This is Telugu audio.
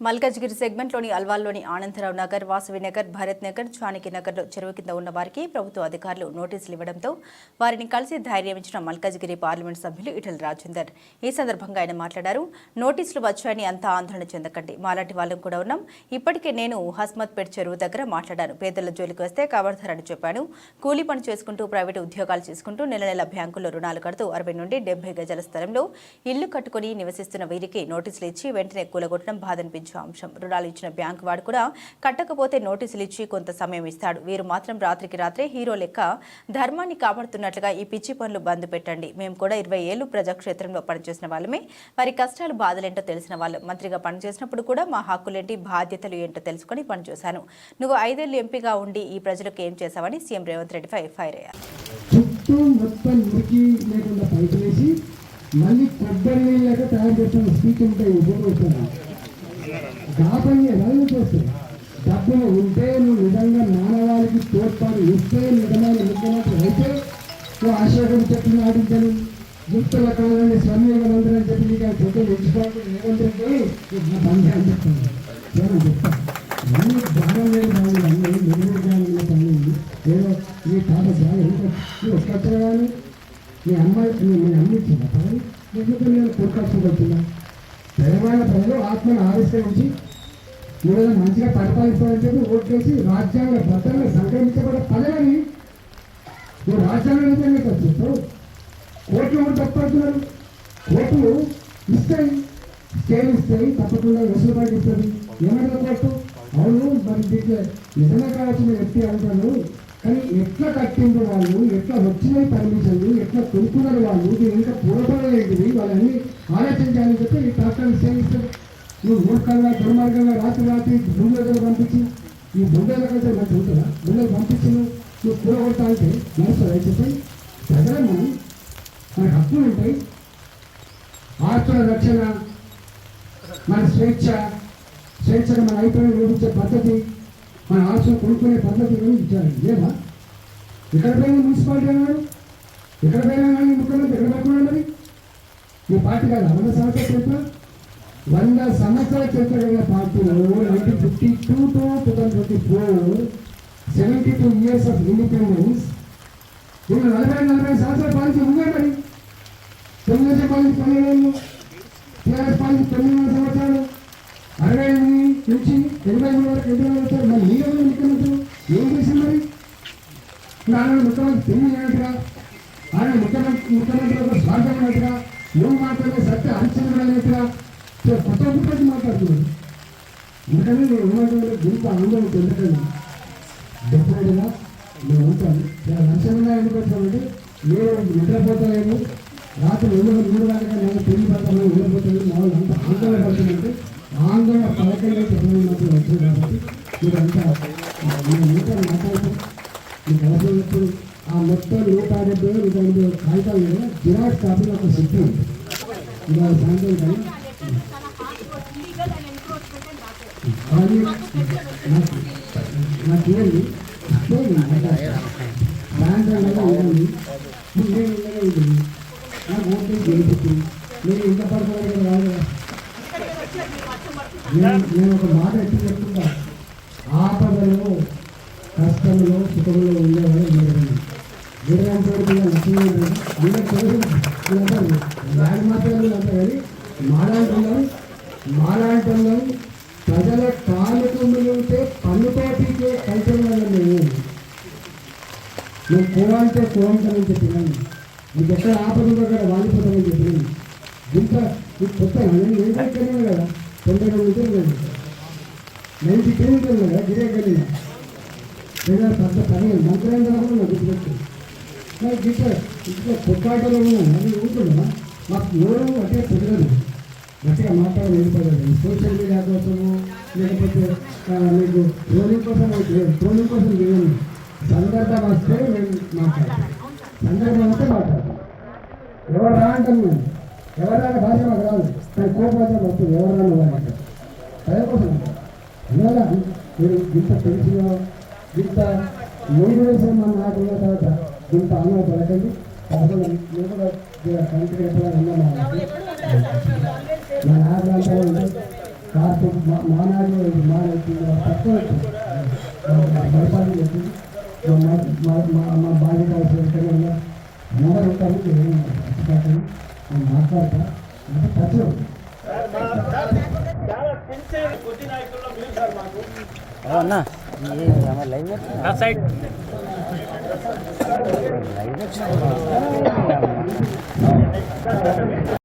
మల్కజ్గిరి సెగ్మెంట్లోని అల్వాల్లోని ఆనందరావు నగర్ వాసవి నగర్ భరత్ నగర్ జానకి నగర్లో చెరువు కింద ఉన్న వారికి ప్రభుత్వ అధికారులు నోటీసులు ఇవ్వడంతో వారిని కలిసి ధైర్యం ఇచ్చిన మల్కజ్గిరి పార్లమెంట్ సభ్యులు ఇటల్ రాజేందర్. ఈ సందర్భంగా ఆయన మాట్లాడారు నోటీసులు వచ్చాయని అంతా ఆందోళన చెందకండి. మాలాంటి వాళ్ళం కూడా ఉన్నాం. ఇప్పటికే నేను హస్మత్పేట్ చెరువు దగ్గర మాట్లాడాను. పేదల జోలికి వస్తే కవర్ధరని చెప్పాను. కూలీ పని చేసుకుంటూ ప్రైవేటు ఉద్యోగాలు చేసుకుంటూ నెల నెల బ్యాంకుల్లో రుణాలు కడుతూ అరవై నుండి డెబ్బై గజల స్థలంలో ఇల్లు కట్టుకుని నివసిస్తున్న వీరికి నోటీసులు ఇచ్చి వెంటనే కూలగొట్టడం బాధనిపించే అంశం. రుణాలు ఇచ్చిన బ్యాంకు వాడు కూడా కట్టకపోతే నోటీసులు ఇచ్చి కొంత సమయం ఇస్తాడు. వీరు మాత్రం రాత్రికి రాత్రే హీరో లెక్క ధర్మాన్ని కాపాడుతున్నట్లుగా ఈ పిచ్చి పనులు బంద్ పెట్టండి. మేము కూడా ఇరవై ఏళ్ళు ప్రజాక్షేత్రంలో పనిచేసిన వాళ్ళమే. వారి కష్టాలు బాధలేంటో తెలిసిన వాళ్ళు. మంత్రిగా పనిచేసినప్పుడు కూడా మా హక్కులేంటి బాధ్యతలు ఏంటో తెలుసుకొని పనిచేశాను. నువ్వు ఐదేళ్ళు ఎంపీగా ఉండి ఈ ప్రజలకు ఏం చేశావని సీఎం రేవంత్ రెడ్డిపై ఫైర్ అయ్యారు. మొత్తం మురికి లేకుండా పైపు వేసి మళ్ళీ కొబ్బరి నీళ్ళగా తయారు చేస్తాను స్పీచ్ ఉంటాయి ఉపయోగిస్తాను దాపని ఎలా చేస్తాయి డబ్బులు ఉంటే నువ్వు నిజంగా మానవాళికి తోడ్పాటు ఇస్తే నిజమైన ముఖ్యమంత్రి అయితే నువ్వు అశోకుడు చెప్పిన ఆడించని యుక్తుల కాలంలో స్వామిగా మందిరం చెప్పి నీకు ఆ చెట్టు ఎంచుకోవాలి నా బంధు అని చెప్తాను. నేను చెప్తాను. అన్ని జ్ఞానం లేని బాగుంది అన్ని నిర్మల జ్ఞానం ఉన్న పని ఏదో నీ పాప జ్ఞానం ఇంకా నువ్వు ఒక్కచ్చిన కానీ మీ అమ్మాయి నేను మీ అమ్మ ఇచ్చిందా? పని ఎందుకు నేను కొడుకొచ్చింది తెలంగాణ ప్రజలు ఆత్మను ఆవిష్కరించి ఈరోజు మంచిగా పరిపాలిస్తారని చెప్పి ఓట్లేసి రాజ్యాంగ భద్రంగా సంక్రమించబడే పదవిని నువ్వు రాజ్యాంగం అయితే మీకు కోర్టులు కూడా తప్పడుతున్నారు? కోర్టులు ఇస్తాయి. స్టేలు ఇస్తాయి తప్పకుండా వెసులుబాటు ఇస్తుంది ఏమంటారు కోర్టు అవును మరి దీంట్లో నిజంగా కావాల్సిన వ్యక్తి అంటారు కానీ ఎట్లా కట్టిండ్రు వాళ్ళు ఎట్లా వచ్చినాయి పర్మిషన్లు ఎట్లా కొనుక్కున్నారు వాళ్ళు దీని ఇంకా పూర్వపడలేంటివి వాళ్ళని ఆలోచించాలని చెప్పి ఈ డాక్టర్ని సేవిస్తారు. నువ్వు మూర్ఖంగా దుర్మార్గంగా రాత్రి రాత్రి బుండెలకు పంపించి ఈ బుండెలకైతే మంచి ఉంటుందా? బుండెలు పంపించి నువ్వు నువ్వు కూరగొడతా అంటే మనసు చెప్పి ప్రజలను మనకు హక్కులు ఉంటాయి. ఆత్మల రక్షణ మన స్వేచ్ఛ స్వేచ్ఛగా మన అయిపోయిన నిర్మించే పద్ధతి మన ఆశ కొనుక్కునే పద్ధతి ఇచ్చారు. లేదా ఎక్కడ పోయిన మున్సిపాలిటీ అన్నాడు? ఎక్కడ పోయినా కానీ ముఖ్యమంత్రి ఎక్కడ పెట్టుకున్నాడు మరి మీ పార్టీ కాదు వంద సంవత్సరాల చరిత్ర. వంద సంవత్సరాల చరిత్ర కలిగిన పార్టీలో nineteen fifty two to two thousand twenty four seventy two years of independence. వీళ్ళు నలభై నలభై సంవత్సరాల పాలించి ఉన్నాయి మరి? తెలుగుదేశం పాలించి పన్నెండు టీఆర్ఎస్ పాలించి తొమ్మిది సంవత్సరాలు అరవై ఎనిమిది నుంచి ఎనభై మూడు వరకు ఎదురు వచ్చారు మరి మీరెవరు ముఖ్యమంత్రి ఏం చేసింది మరి? ఆయన ముఖ్యమంత్రి తెలివి ఏమిటిరా? ఆయన ముఖ్యమంత్రి ముఖ్యమంత్రి ఒక స్వార్థం ఏమిటిరా? నువ్వు మాట్లాడే సత్య అంచనా కొత్త గురించి మాట్లాడుతున్నాడు. ఎందుకంటే నేను ఏమంటున్నా గురించి ఆందోళన చెందకండి డెఫినెట్గా నేను ఉంటాను. నేను లక్ష్యంగా ఎందుకు వచ్చామంటే మీరు నిద్రపోతలేము రాత్రి ఎందుకు మూడు గంటల నేను పెళ్ళి పడతాను నిద్రపోతాను మా వాళ్ళు అంత ఆందోళన పడుతుందంటే ఆందోళన పడకండి చెప్పడం మాత్రం కాబట్టి మీరంతా మీరు మీతో మాట్లాడుతూ మీకు అవసరం ఆ మొత్తం నూట డెబ్బై నూట ఎనభై కాగితాలు కదా జిరాక్స్ కాపీలు ఒక సిద్ధి ఉంది ఇవాళ సాయంత్రం కానీ నాకు సాయంత్రం కదా ఇవ్వండి నాకు ఓకే చేయించు నేను ఇంత పడుకోవాలి కదా నేను నేను ఒక మాట ఎత్తి చెప్తుంటా ఆపదలో కష్టంలో సుఖంలో ఉండేవాళ్ళు ఉండేవాళ్ళు వీరంతోటి లక్ష్మీ వీళ్ళకి తెలుసు వాడి మాత్రమే కానీ ప్రజల కాలుకు మిగిలితే పన్నుతో కల్చర్ వల్ల మేము నువ్వు కోవంటే కోవంటని చెప్పినాను. నీకు ఎక్కడ ఆపద అక్కడ వాడిపోతామని చెప్పినాను. ఇంత కొత్త నేను ఏం కదా? తొంభై రెండు మీటర్లు నైన్టీ కిలోమీటర్లు కదా గిరేకెళ్ళిన లేదా పెద్ద పని మంత్రేంద్ర కూడా నాకు గుర్తుపెట్టు మరి గిట్ట ఇట్లా పొక్కాటలో ఉన్నాను అది ఉంటుందా మాకు ఎవరు అంటే కుదరదు గట్టిగా మాట్లాడడం వెళ్ళిపోలేదు సోషల్ మీడియా కోసము లేకపోతే మీకు ట్రోలింగ్ కోసం ట్రోలింగ్ కోసం చేయను సందర్భం వస్తే మేము మాట్లాడతాం సందర్భం వస్తే మాట్లాడతాం ఎవరు రా అంటాను నేను ఎవరు రాని భాష మాకు రాదు. కానీ కోపం వస్తుంది ఎవరు రాను వాళ్ళు అదే మీరు ఇంత తెలిసిన ఇంత మూడు వేసిన మన నాకు తర్వాత ఇంత ఆనంద పడకండి పదకొండు నేను కూడా కంటికి ఎప్పుడు మా నాయకులంతా ఉంటే కాస్త మా- మా తక్కువ పరిపాలన మా బాధ్యత అందరూ ఉంటారు. మాట్లాడతా అన్న. Live side. లైవ్